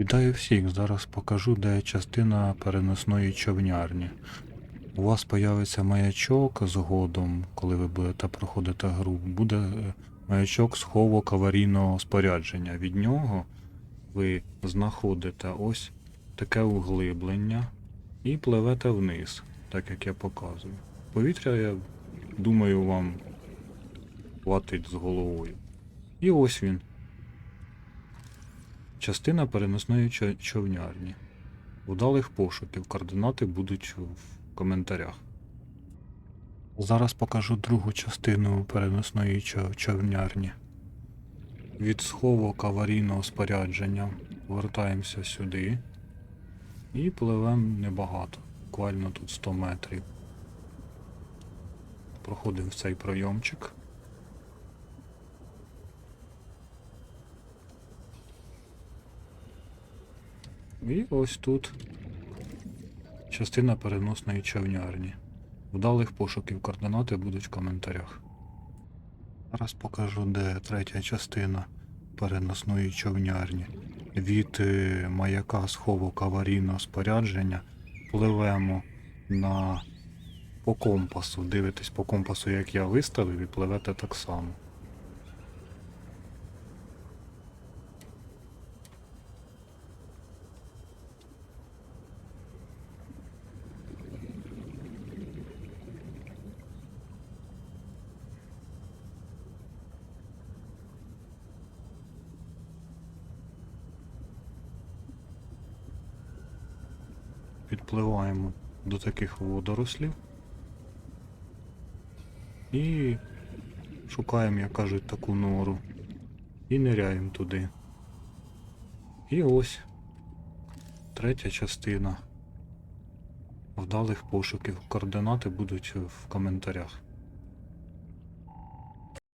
Вітаю всіх! Зараз покажу, де частина переносної човнярні. У вас появиться маячок згодом, коли ви будете проходити гру. Буде е, маячок сховок аварійного спорядження. Від нього ви знаходите ось таке углиблення і пливете вниз, так як я показую. Повітря, я думаю, вам хватить з головою. І ось він. Частина переносної човнярні. Удалих пошуків. Координати будуть в коментарях. Зараз покажу другу частину переносної човнярні. Від сховок аварійного спорядження вертаємося сюди і пливемо небагато. Буквально тут 100 метрів. Проходимо в цей пройомчик. І ось тут частина переносної човнярні. Вдалих пошуків координати будуть в коментарях. Зараз покажу, де третя частина переносної човнярні. Від е, маяка сховок аварійного спорядження пливемо на по компасу. Дивитесь по компасу, як я виставив, і пливете так само. Підпливаємо до таких водорослів. І шукаємо, як кажуть, таку нору. І ниряємо туди. І ось третя частина вдалих пошуків. Координати будуть в коментарях.